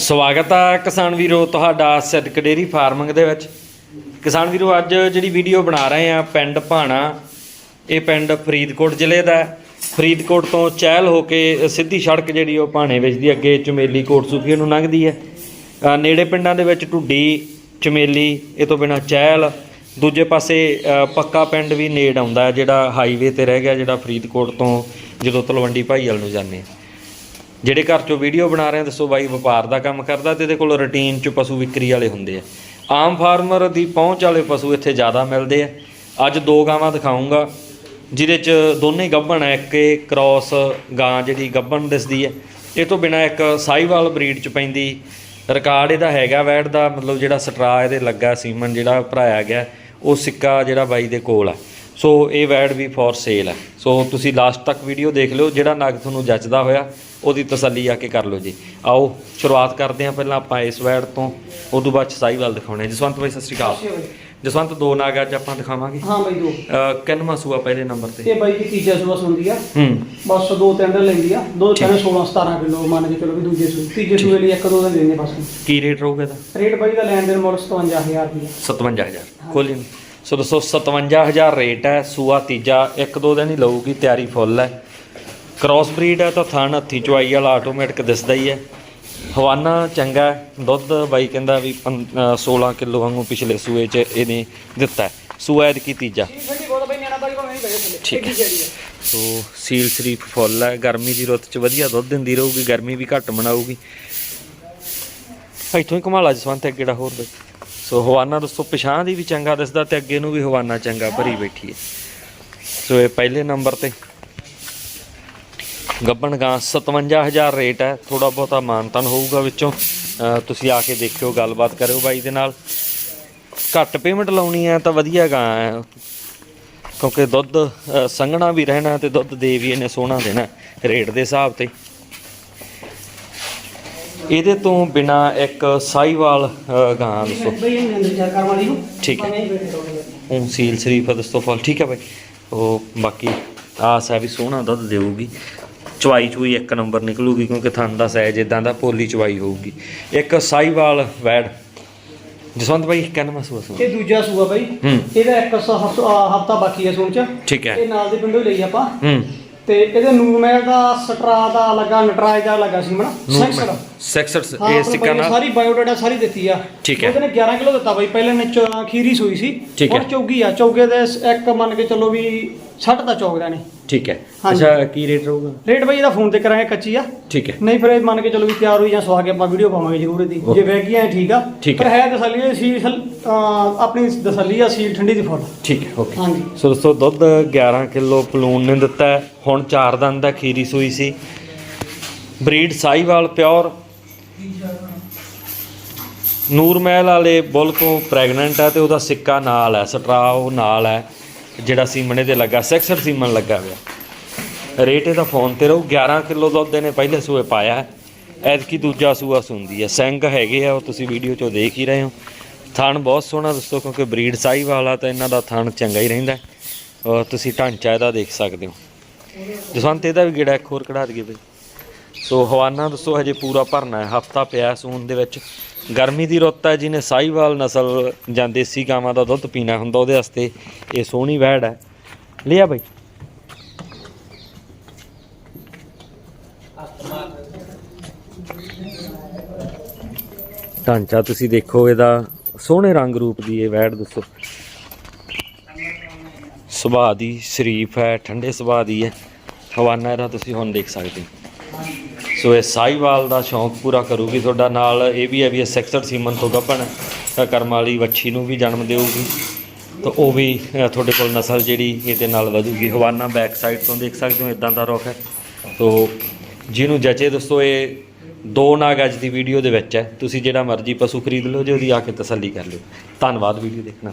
ਸਵਾਗਤ ਆ ਕਿਸਾਨ ਵੀਰੋ ਤੁਹਾਡਾ ਸਿੱਧਕ ਡੇਰੀ ਫਾਰਮਿੰਗ ਦੇ ਵਿੱਚ। ਕਿਸਾਨ ਵੀਰੋ, ਅੱਜ ਜਿਹੜੀ ਵੀਡੀਓ ਬਣਾ ਰਹੇ ਆ ਪਿੰਡ ਭਾਣਾ, ਇਹ ਪਿੰਡ ਫਰੀਦਕੋਟ ਜ਼ਿਲ੍ਹੇ ਦਾ ਫਰੀਦਕੋਟ ਤੋਂ ਚਹਿਲ ਹੋ ਕੇ ਸਿੱਧੀ ਸੜਕ ਜਿਹੜੀ ਉਹ ਭਾਣੇ ਵੱਜਦੀ ਅੱਗੇ ਚਮੇਲੀ ਕੋਟ ਸੁਖੀ ਨੂੰ ਲੰਘਦੀ ਹੈ। ਨੇੜੇ ਪਿੰਡਾਂ ਦੇ ਵਿੱਚ ਢੁੱਡੀ, ਚਮੇਲੀ, ਇਹ ਤੋਂ ਬਿਨਾ ਚਹਿਲ, ਦੂਜੇ ਪਾਸੇ ਪੱਕਾ ਪਿੰਡ ਵੀ ਨੇੜ ਆਉਂਦਾ ਜਿਹੜਾ ਹਾਈਵੇ ਤੇ ਰਹਿ ਗਿਆ, ਜਿਹੜਾ ਫਰੀਦਕੋਟ ਤੋਂ ਜਦੋਂ ਤਲਵੰਡੀ ਭਾਈਵਾਲ ਨੂੰ ਜਾਂਦੇ ਆ। ਜਿਹੜੇ ਘਰ ਚੋਂ ਵੀਡੀਓ ਬਣਾ ਰਹੇ ਆ, ਦੱਸੋ ਬਾਈ ਵਪਾਰ ਦਾ ਕੰਮ ਕਰਦਾ ਤੇ ਇਹਦੇ ਕੋਲ ਰੁਟੀਨ ਚ ਪਸ਼ੂ ਵਿਕਰੀ ਵਾਲੇ ਹੁੰਦੇ ਆ। ਆਮ ਫਾਰਮਰ ਦੀ ਪਹੁੰਚ ਵਾਲੇ ਪਸ਼ੂ ਇੱਥੇ ਜ਼ਿਆਦਾ ਮਿਲਦੇ ਆ। ਅੱਜ ਦੋ ਗਾਵਾਂ ਦਿਖਾਉਂਗਾ, ਜਿਹਦੇ ਚ ਦੋਨੇ ਗੱਭਣ ਹੈ ਇੱਕ ਇਹ ਕ੍ਰਾਸ ਗਾਂ ਜਿਹੜੀ ਗੱਭਣ ਦਿਸਦੀ ਹੈ ਇਹ ਤੋਂ ਬਿਨਾ ਇੱਕ ਸਾਈਵਾਲ ਬਰੀਡ ਚ ਪੈਂਦੀ। ਰਿਕਾਰਡ ਇਹਦਾ ਹੈਗਾ ਵੈਟ ਦਾ, ਮਤਲਬ ਜਿਹੜਾ ਸਟਰਾ ਇਹਦੇ ਲੱਗਾ ਸੀਮਨ ਜਿਹੜਾ ਭਰਾਇਆ ਗਿਆ, ਉਹ ਸਿੱਕਾ ਜਿਹੜਾ ਬਾਈ ਦੇ ਕੋਲ ਆ। ਸੋ ਇਹ ਵੈਡ ਵੀ ਫॉर ਸੇਲ ਹੈ। ਸੋ ਤੁਸੀਂ ਲਾਸਟ ਤੱਕ ਵੀਡੀਓ ਦੇਖ ਲਿਓ ਜਿਹੜਾ ਨਗ ਤੁਹਾਨੂੰ ਜੱਚਦਾ ਹੋਇਆ ਉਹਦੀ ਤਸੱਲੀ ਆ ਕੇ ਕਰ ਲਓ ਜੀ। ਆਓ ਸ਼ੁਰੂਆਤ ਕਰਦੇ ਹਾਂ ਪਹਿਲਾਂ ਆਪਾਂ ਇਸ ਵੈਡ ਤੋਂ। ਉਦੋਂ ਬਾਅਦ ਚ ਸਾਈਵਾਲ ਦਿਖਾਉਣੇ। ਜਸਵੰਤ ਬਾਈ ਸਤਿ ਸ਼੍ਰੀ ਅਕਾਲ। ਜਸਵੰਤ ਦੋ ਨਾਗ ਅੱਜ ਆਪਾਂ ਦਿਖਾਵਾਂਗੇ। ਹਾਂ ਬਾਈ ਦੋ। ਕਿੰਨਵਾਂ ਸੂਆ ਪਹਿਲੇ ਨੰਬਰ ਤੇ? ਇਹ ਬਾਈ ਦੀ ਤੀਜਾ ਸੂਆ ਸੁਣਦੀ ਆ। ਹੂੰ। ਬਸ ਦੋ ਤਿੰਨ ਦਿਨ ਲੈਂਦੀ ਆ। ਦੋ ਤਿੰਨ 16 17 ਕਿਲੋ ਮੰਨ ਕੇ ਚਲੋ ਵੀ ਦੂਜੇ ਸੂਏ। ਤੀਜੇ ਸੂਏ ਲਈ ਇੱਕ ਦੋ ਦਿਨ ਦੇਣੇ ਬਸ। ਕੀ ਰੇਟ ਰਹੂਗਾ ਇਹਦਾ? ਰੇਟ ਬਾਈ ਦਾ ਲੈਣ ਦੇਣ ਮੁੱਲ 57000 ਰੁਪਏ 57000 ਖੋਲੀ ਨੂੰ। ਸੋ ਦੋਸਤੋ 57000 ਰੇਟ ਹੈ, ਸੂਆ ਤੀਜਾ, ਇੱਕ ਦੋ ਦਿਨ ਹੀ ਲਊਗੀ, ਤਿਆਰੀ ਫੁੱਲ ਹੈ। ਕ੍ਰਾਸ ਬਰੀਡ ਹੈ ਤਾਂ ਥਣ, ਹੱਥੀ ਚੁਆਈ ਵਾਲਾ ਆਟੋਮੈਟਿਕ ਦਿਸਦਾ ਹੀ ਹੈ। ਹਵਾਨਾ ਚੰਗਾ ਦੁੱਧ ਬਾਈ ਕਹਿੰਦਾ ਵੀ ਪੰ- ਅਹ 16 ਕਿਲੋ ਵਾਂਗੂ ਪਿਛਲੇ ਸੂਏ 'ਚ ਇਹਨੇ ਦਿੱਤਾ ਸੂਆ ਇਹਦੀ ਕੀ ਤੀਜਾ? ਠੀਕ ਹੈ। ਸੋ ਸੀਲ ਸ਼ਰੀਫ ਫੁੱਲ ਹੈ, ਗਰਮੀ ਦੀ ਰੁੱਤ 'ਚ ਵਧੀਆ ਦੁੱਧ ਦਿੰਦੀ ਰਹੂਗੀ, ਗਰਮੀ ਵੀ ਘੱਟ ਮਨਾਊਗੀ। ਇੱਥੋਂ ਹੀ ਕਮਾਲਾ ਜਸਵੰਤ ਹੈ ਕਿਹੜਾ ਹੋਰ ਬਈ ਸੋ ਹਵਾਨਾ ਦੋਸਤੋ ਪਿਛਾਂ ਦੀ ਵੀ ਚੰਗਾ ਦਿਸਦਾ ਤੇ ਅੱਗੇ ਨੂੰ ਵੀ ਹਵਾਨਾ ਚੰਗਾ ਭਰੀ ਬੈਠੀ ਹੈ। ਸੋ ਇਹ ਪਹਿਲੇ ਨੰਬਰ ਤੇ। ਗੱਬਣ ਗਾਂ 57000 ਰੇਟ ਹੈ। ਥੋੜਾ ਬਹੁਤਾ ਮਾਨਤਨ ਹੋਊਗਾ ਵਿੱਚੋਂ। ਤੁਸੀਂ ਆ ਕੇ ਦੇਖਿਓ, ਗੱਲਬਾਤ ਕਰਿਓ ਬਾਈ ਦੇ ਨਾਲ। ਘੱਟ ਪੇਮੈਂਟ ਲਾਉਣੀ ਹੈ ਤਾਂ ਵਧੀਆ ਗਾਂ ਹੈ। ਕਿਉਂਕਿ ਦੁੱਧ ਸੰਘਣਾ ਵੀ ਰਹਿਣਾ ਤੇ ਦੁੱਧ ਦੇ ਵੀ ਇਹਨੇ ਸੋਹਣਾ ਦੇਣਾ ਰੇਟ ਦੇ ਹਿਸਾਬ ਤੇ। ਇਹਦੇ ਤੋਂ ਬਿਨਾ ਇੱਕ ਸਾਈਵਾਲ ਗਾਂ ਦੱਸੋ। ਠੀਕ ਹੈ। ਉਹ ਸੀਲ ਸ਼ਰੀਫ ਆ ਦੋਸਤੋ ਫਲ। ਠੀਕ ਹੈ ਬਾਈ। ਉਹ ਬਾਕੀ ਆਸ ਹੈ ਵੀ ਸੋਹਣਾ ਦੁੱਧ ਦੇਊਗੀ। ਚਵਾਈ ਚੂਈ ਇੱਕ ਨੰਬਰ ਨਿਕਲੂਗੀ ਕਿਉਂਕਿ ਥਣ ਦਾ ਸਾਈਜ਼ ਇਦਾਂ ਦਾ ਪੋਲੀ ਚਵਾਈ ਹੋਊਗੀ। ਇੱਕ ਸਾਈਵਾਲ ਵੈੜ। ਜਸਵੰਤ ਬਾਈ ਕਹਿੰਦਾ ਮਸੂਆ ਸੂ ਇਹ ਦੂਜਾ ਸੂਆ ਬਾਈ। ਇਹਦਾ ਇੱਕ ਹਫਤਾ ਬਾਕੀ ਹੈ ਸੁਣ ਚ। ਠੀਕ ਹੈ। ਇਹ ਨਾਲ ਦੇ ਪਿੰਡੋਂ ਲਈ ਆਪਾਂ। ਹੂੰ। ਤੇ ਇਹਦੇ ਨੂਰਮਹਿਲ ਦਾ ਸਟਰਾ ਦਾ ਲੱਗਾ ਨਟਰਾਜ ਦਾ ਲੱਗਾ ਸੀ ਮਣਾ ਸੈਕਸਰ ਸੈਕਸਰ ਇਹ ਸਿੱਕਾ ਨਾਲ। ਸਾਰੀ ਬਾਇਓਡਾਟਾ ਸਾਰੀ ਦਿੱਤੀ ਆ। ਠੀਕ ਹੈ। ਉਹਦੇ ਨੇ 11 ਕਿਲੋ ਦਿੱਤਾ ਬਾਈ ਪਹਿਲੇ ਨੇ ਖੀਰੀ ਸੂਈ ਸੀ। ਹੁਣ। ਚੌਗੀ ਆ ਚੌਗੇ ਦੇ ਇੱਕ ਮੰਨ ਕੇ ਚੱਲੋ ਵੀ 60 ਦਾ ਚੌਗਦਾ ਨੇ ਠੀਕ ਹੈ। ਹਾਂਜੀ। ਅੱਛਾ ਕੀ ਰੇਟ ਰਹੂਗਾ? ਰੇਟ ਬਾਈ ਇਹਦਾ ਫੋਨ ਤੇ ਕਰਾਂਗੇ ਕੱਚੀ ਆ। ਠੀਕ ਹੈ। ਨਹੀਂ ਫਿਰ ਇਹ ਮੰਨ ਕੇ ਚੱਲੋ ਵੀ ਤਿਆਰ ਹੋਈ ਜਾਂ ਸਵਾ ਕੇ ਆਪਾਂ ਵੀਡੀਓ ਪਾਵਾਂਗੇ ਜ਼ਰੂਰ ਇਹਦੀ। ਜੇ ਵਹਿ ਗਈ ਐ ਠੀਕ ਆ। ਠੀਕ ਪਰ ਹੈ। ਤਸੱਲੀ ਇਹ ਸੀਲ ਅਹ ਆਪਣੀ ਤਸੱਲੀ ਆ ਸੀਲ ਠੰਡੀ ਦੀ ਫੁੱਲ। ਠੀਕ ਹੈ ਓਕੇ। ਹਾਂਜੀ। ਸੋ ਦੋਸਤੋ ਦੁੱਧ 11 ਕਿਲੋ ਪਲੂਨ ਨੇ ਦਿੱਤਾ ਹੈ। ਹੁਣ 4 ਦਿਨ ਦਾ ਖੀਰੀ ਸੂਈ ਸੀ। Breed Sahiwal pure. ਨੂਰਮਹਿਲ ਵਾਲੇ ਬੁੱਲ ਤੋਂ ਪ੍ਰੈਗਨੈਂਟ ਹੈ ਤੇ ਉਹਦਾ ਸਿੱਕਾ ਨਾਲ ਹੈ ਸਟਰਾ ਉਹ ਨਾਲ ਹੈ। ਜਿਹੜਾ ਸੀਮਣੇ ਇਹਦੇ ਲੱਗਾ, ਸੈਕਸਰ ਸੀਮਨ ਲੱਗਾ ਹੋਇਆ। ਰੇਟ ਇਹਦਾ ਫੋਨ ਤੇ ਰਹੂ 11 ਕਿਲੋ ਦੁੱਧ ਇਹਨੇ ਪਹਿਲੇ ਸੂਏ ਪਾਇਆ ਹੈ। ਐਤਕੀ ਦੂਜਾ ਸੂਆ ਸੁੰਦੀ ਹੈ। ਸਿੰਘ ਹੈਗੇ ਆ, ਉਹ ਤੁਸੀਂ ਵੀਡੀਓ 'ਚੋਂ ਦੇਖ ਹੀ ਰਹੇ ਹੋ। ਥਣ ਬਹੁਤ ਸੋਹਣਾ ਦੋਸਤੋ ਕਿਉਂਕਿ ਬਰੀਡ ਸਾਈ ਵਾਲਾ ਤਾਂ ਇਹਨਾਂ ਦਾ ਥਣ ਚੰਗਾ ਹੀ ਰਹਿੰਦਾ ਔਰ ਤੁਸੀਂ ਢਾਂਚਾ ਇਹਦਾ ਦੇਖ ਸਕਦੇ ਹੋ। ਜਸਵੰਤ, ਇਹਦਾ ਵੀ ਗੇੜਾ ਇੱਕ ਹੋਰ ਕਢਾ ਦਈਏ ਬਈ। ਸੋ ਹਵਾਨਾ ਦੱਸੋ, ਹਜੇ ਪੂਰਾ ਭਰਨਾ ਹੈ। ਹਫਤਾ ਪਿਆ ਸੂਨ ਦੇ ਵਿੱਚ। ਗਰਮੀ ਦੀ ਰੁੱਤ ਹੈ, ਜਿਹਨੇ ਸਾਈਵਾਲ ਨਸਲ ਜਾਂ ਦੇਸੀ ਗਾਵਾਂ ਦਾ ਦੁੱਧ ਪੀਣਾ ਹੁੰਦਾ, ਉਹਦੇ ਵਾਸਤੇ ਇਹ ਸੋਹਣੀ ਵੈੜ ਹੈ। ਲਿਆ ਬਈ। ਢਾਂਚਾ ਤੁਸੀਂ ਦੇਖੋ, ਇਹਦਾ ਸੋਹਣੇ ਰੰਗ ਰੂਪ ਦੀ ਇਹ ਵੈੜ ਦੱਸੋ। ਸੁਭਾਅ ਦੀ ਸ਼ਰੀਫ ਹੈ, ਠੰਡੇ ਸੁਭਾਅ ਦੀ ਹੈ। ਹਵਾਨਾ ਇਹਦਾ ਤੁਸੀਂ ਹੁਣ ਦੇਖ ਸਕਦੇ ਹੋ। ਸੋ ਇਹ ਸਾਈਵਾਲ ਦਾ ਸ਼ੌਂਕ ਪੂਰਾ ਕਰੂਗੀ ਤੁਹਾਡਾ ਨਾਲ। ਇਹ ਵੀ ਹੈ ਵੀ ਇਹ ਸੈਕਸਰ ਸੀਮਨ ਤੋਂ ਗੱਭਣ ਤਾਂ ਕਰਮ ਵਾਲੀ ਵੱਛੀ ਨੂੰ ਵੀ ਜਨਮ ਦੇਊਗੀ। ਤਾਂ ਉਹ ਵੀ ਤੁਹਾਡੇ ਕੋਲ ਨਸਲ ਜਿਹੜੀ ਇਹਦੇ ਨਾਲ ਵਧੂਗੀ। ਹਵਾਨਾ ਬੈਕ ਸਾਈਡ ਤੋਂ ਦੇਖ ਸਕਦੇ ਹੋ ਇਦਾਂ ਦਾ ਰੁੱਖ ਹੈ। ਸੋ ਜਿਹਨੂੰ ਜਚੇ ਦੋਸਤੋ, ਇਹ ਦੋ ਨਾਗ ਅੱਜ ਦੀ ਵੀਡੀਓ ਦੇ ਵਿੱਚ ਹੈ। ਤੁਸੀਂ ਜਿਹੜਾ ਮਰਜ਼ੀ ਪਸ਼ੂ ਖਰੀਦ ਲਓ, ਜੇ ਉਹਦੀ ਆ ਕੇ ਤਸੱਲੀ ਕਰ ਲਿਓ। ਧੰਨਵਾਦ ਵੀਡੀਓ ਦੇਖਣਾ